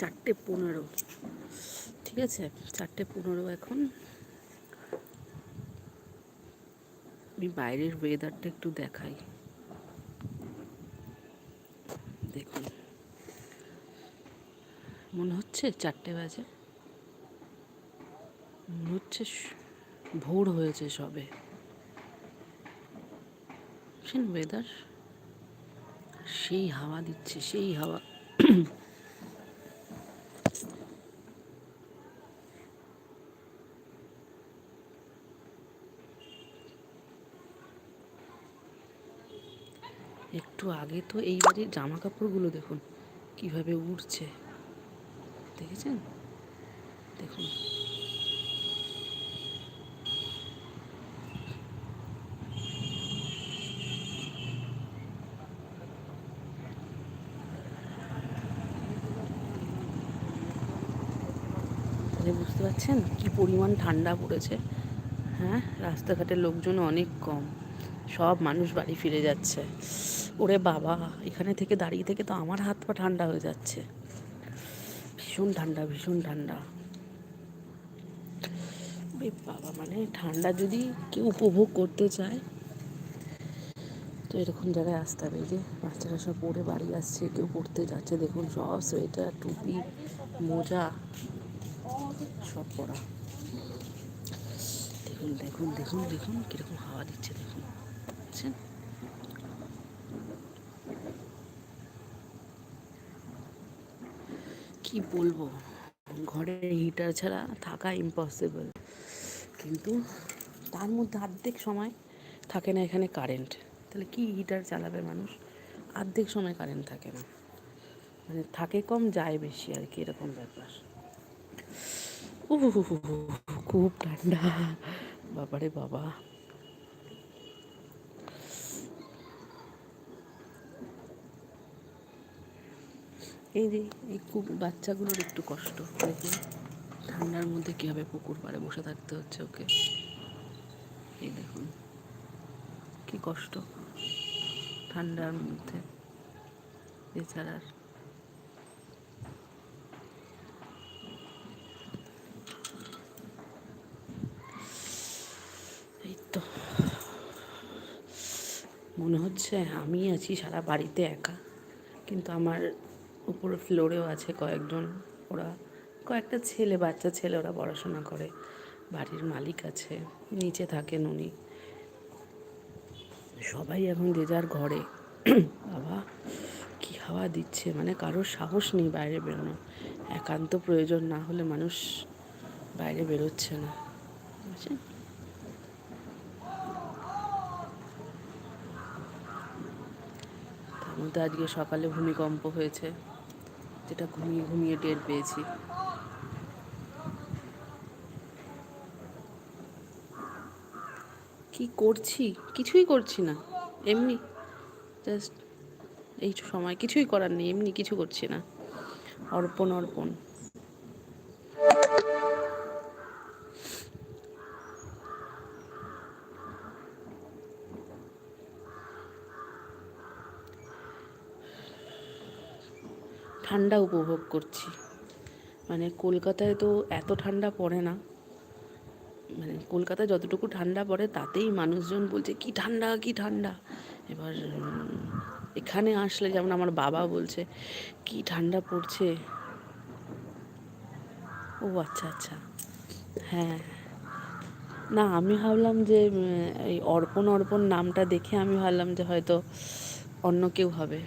চারটে পনেরো। ঠিক আছে? চারটে পনেরো এখন। আমি বাইরের ওয়েদারটা একটু দেখাই। দেখুন। মনে হচ্ছে চারটে বাজে? মনে হচ্ছে ভোর হয়েছে সবে। ওয়েদার সেই হাওয়া দিচ্ছে, সেই হাওয়া। একটু আগে তো এই বাড়ির জামা কাপড়গুলো দেখুন, কীভাবে উড়ছে। দেখেছেন? দেখুন। তাহলে বুঝতে পারছেন কি পরিমাণ ঠান্ডা পড়েছে? হ্যাঁ রাস্তাঘাটের লোকজন অনেক কম। সব মানুষ বাড়ি ফিরে যাচ্ছে। ওরে বাবা, এখানে থেকে দাঁড়িয়ে থেকে তো আমার হাত পা ঠান্ডা হয়ে যাচ্ছে। ভীষণ ঠান্ডা ভীষণ ঠান্ডা। বাবা মানে ঠান্ডা যদি কেউ উপভোগ করতে চায়, তো এরকম জায়গায় আসতে হবে। যে বাচ্চারা সব পড়ে বাড়ি আসছে, কেউ পড়তে যাচ্ছে, দেখুন সব সোয়েটার, টুপি, মোজা, সব পরা। দেখুন দেখুন দেখুন দেখুন, কীরকম হাওয়া দিচ্ছে, দেখুন। বুঝছেন? কি বলব? ঘরে হিটার ছাড়া থাকা ইম্পসিবল কিন্তু তার মধ্যে অর্ধেক সময় থাকে না এখানে কারেন্ট তাহলে কি হিটার চালাবে মানুষ? অর্ধেক সময় কারেন্ট থাকে না। মানে থাকে কম, যায় বেশি আর কি, এরকম ব্যাপার। খুব ঠান্ডা। বাবারে বাবা। এই যে, এই খুব বাচ্চাগুলোর একটু কষ্ট, দেখুন। ঠান্ডার মধ্যে কীভাবে পুকুর পাড়ে বসে থাকতে হচ্ছে ওকে। এই দেখুন, কি কষ্ট। ঠান্ডার মধ্যে, বেচারার। এই তো। মনে হচ্ছে আমি আছি সারা বাড়িতে একা, কিন্তু আমার উপরে ফ্লোরেও আছে কয়েকজন। ওরা কয়েকটা ছেলে, বাচ্চা ছেলে ওরা পড়াশোনা করে। বাড়ির মালিক আছে, নিচে থাকেন উনি। সবাই এখন যে যার ঘরে। বাবা, কি হাওয়া দিচ্ছে? মানে কারোর সাহস নেই বাইরে বেরোনো একান্ত প্রয়োজন না হলে মানুষ বাইরে বেরোচ্ছে না। বুঝছেন? তার মধ্যে আজকে সকালে ভূমিকম্প হয়েছে। যেটা ঘুমিয়ে ঘুমিয়ে টের পেয়েছি। কি করছি? কিছুই করছি না। এমনি জাস্ট এই সময় কিছুই করার নেই, এমনি কিছু করছি না। অর্পণ অর্পণ। ঠান্ডা উপভোগ করছি। মানে কলকাতায় তো এত ঠান্ডা পড়ে না। মানে কলকাতায় যতটুকু ঠান্ডা পড়ে তাতেই মানুষজন বলছে, কি ঠান্ডা কি ঠান্ডা। এবার এখানে আসলে যেমন আমার বাবা বলছে, কি ঠান্ডা পড়ছে। ও আচ্ছা আচ্ছা। হ্যাঁ। না, আমি ভাবলাম যে এই অর্পণ অর্পণ নামটা দেখে আমি ভাবলাম যে হয়তো অন্য কেউ হবে।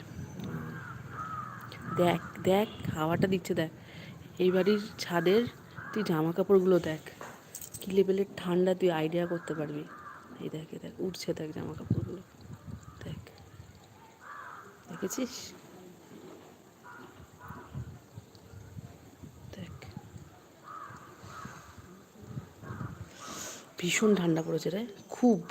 দেখ দেখ, হাওয়াটা দিচ্ছে, দেখ। এই বাড়ির ছাদের তুই জামা কাপড়গুলো দেখ। কী লেভেলের ঠান্ডা তুই আইডিয়া করতে পারবি। এই দেখ এই দেখ, উঠছে দেখ জামা কাপড়গুলো। দেখ। দেখেছিস? দেখ। ভীষণ ঠান্ডা পড়েছে রে, খুব।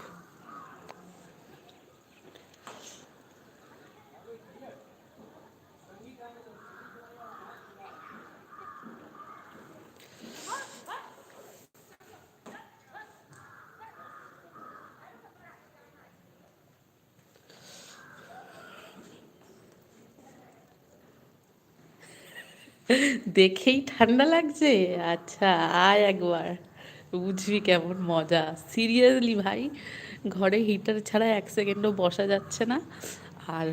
দেখেই ঠান্ডা লাগছে? আচ্ছা আয় একবার। বুঝবি কেমন মজা। সিরিয়াসলি ভাই, ঘরে হিটার ছাড়া এক সেকেন্ডও বসা যাচ্ছে না। আর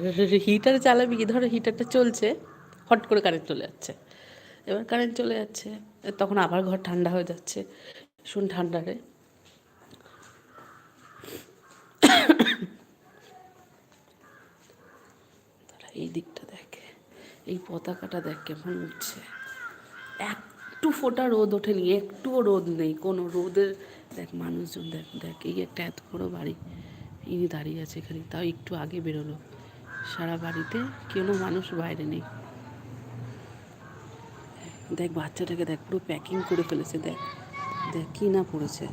হিটার চালাবি, ধরো হিটারটা চলছে, হট করে কারেন্ট চলে যাচ্ছে। এবার কারেন্ট চলে যাচ্ছে, তখন আবার ঘর ঠান্ডা হয়ে যাচ্ছে। শুন ঠান্ডা রে। এই দিকটা দেখ। এই পতাকাটা দেখ কেমন উঠছে। একটু ফোটা রোদ ওঠেনি, একটুও রোদ নেই, কোনো রোদের দেখ মানুষজন দেখ দেখ এই একটা এত বড় বাড়ি ইনি দাঁড়িয়ে আছে এখানে, তাও একটু আগে বেরোলো। সারা বাড়িতে কোনো মানুষ বাইরে নেই। দেখ বাচ্চাটাকে দেখ পুরো প্যাকিং করে ফেলেছে, দেখ দেখ কি না পড়েছে।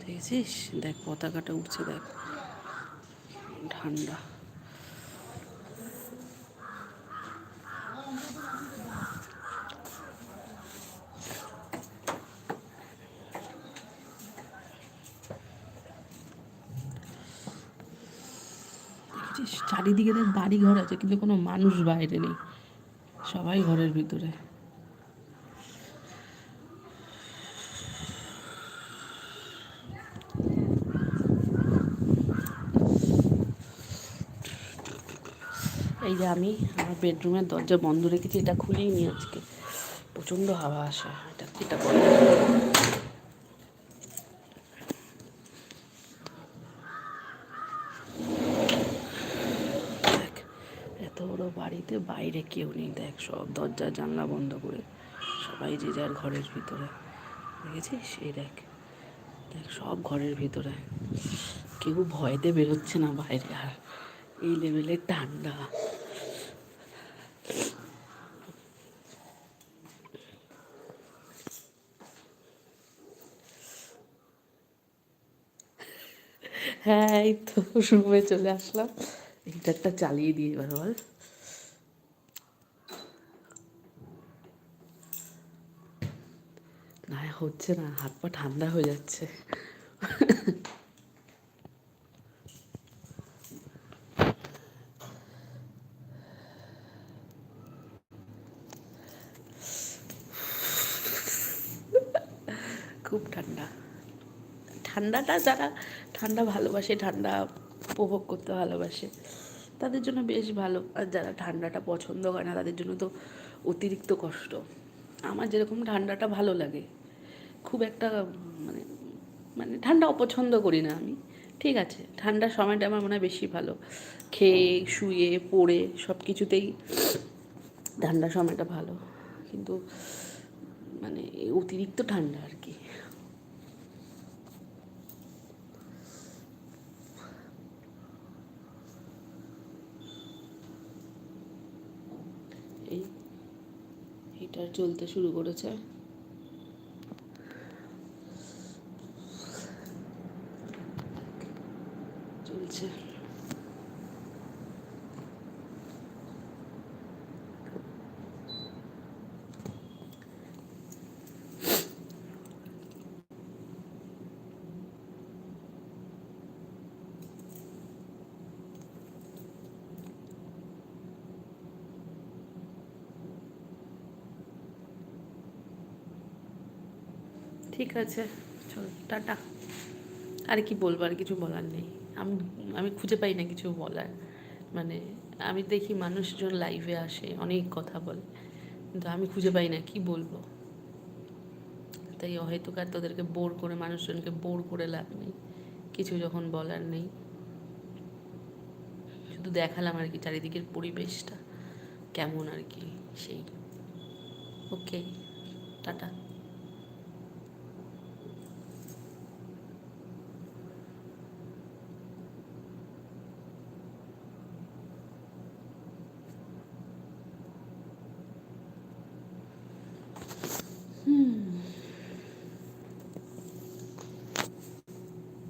দেখেছিস? দেখ পতাকাটা উঠছে, দেখ। ঠান্ডা। দেখেছিস চারিদিকে দেখ বাড়ি ঘর আছে, কিন্তু কোনো মানুষ বাইরে নেই। সবাই ঘরের ভিতরে। এই যে আমি আমার বেডরুমের দরজা বন্ধ রেখেছি, এটা খুলেই নি আজকে। প্রচণ্ড হাওয়া আসে, এটা এটা বন্ধ দেখ এত বড় বাড়িতে বাইরে কেউ নেই। দেখ সব দরজা, জানলা বন্ধ করে সবাই যে যার ঘরের ভিতরে। দেখেছিস? এই দেখ। দেখ সব ঘরের ভিতরে। কেউ ভয়তে বেরোচ্ছে না বাইরে আর। এই লেভেলের ঠান্ডা। হ্যাঁ এই তো, রুমে চলে আসলাম। হিটারটা চালিয়ে দিয়ে এবার বল। না, হচ্ছে না, হাত পা ঠান্ডা হয়ে যাচ্ছে। খুব ঠান্ডা। ঠান্ডাটা যারা ঠান্ডা ভালোবাসে, ঠান্ডা উপভোগ করতে ভালোবাসে, তাদের জন্য বেশ ভালো। আর যারা ঠান্ডাটা পছন্দ করে না, তাদের জন্য তো অতিরিক্ত কষ্ট। আমার যেরকম ঠান্ডাটা ভালো লাগে খুব একটা মানে মানে ঠান্ডা অপছন্দ করি না আমি। ঠিক আছে ঠান্ডার সময়টা আমার মনে হয় বেশি ভালো। খেয়ে শুয়ে পড়ে সব কিছুতেই ঠান্ডার সময়টা ভালো। কিন্তু মানে অতিরিক্ত ঠান্ডা আর কি। এই হিটার চলতে শুরু করেছে চলছে ঠিক আছে, চল, টাটা। আর কি বলব, আর কিছু বলার নেই। আমি আমি খুঁজে পাই না কিছু বলার। মানে আমি দেখি মানুষজন লাইভে আসে, অনেক কথা বলে। কিন্তু আমি খুঁজে পাই না কি বলব। তাই হয়তো আর তোদেরকে বোর করে, মানুষজনকে বোর করে লাভ নেই। কিছু যখন বলার নেই। শুধু দেখালাম আর কি চারিদিকের পরিবেশটা। কেমন আর কি সেই। Okay tata.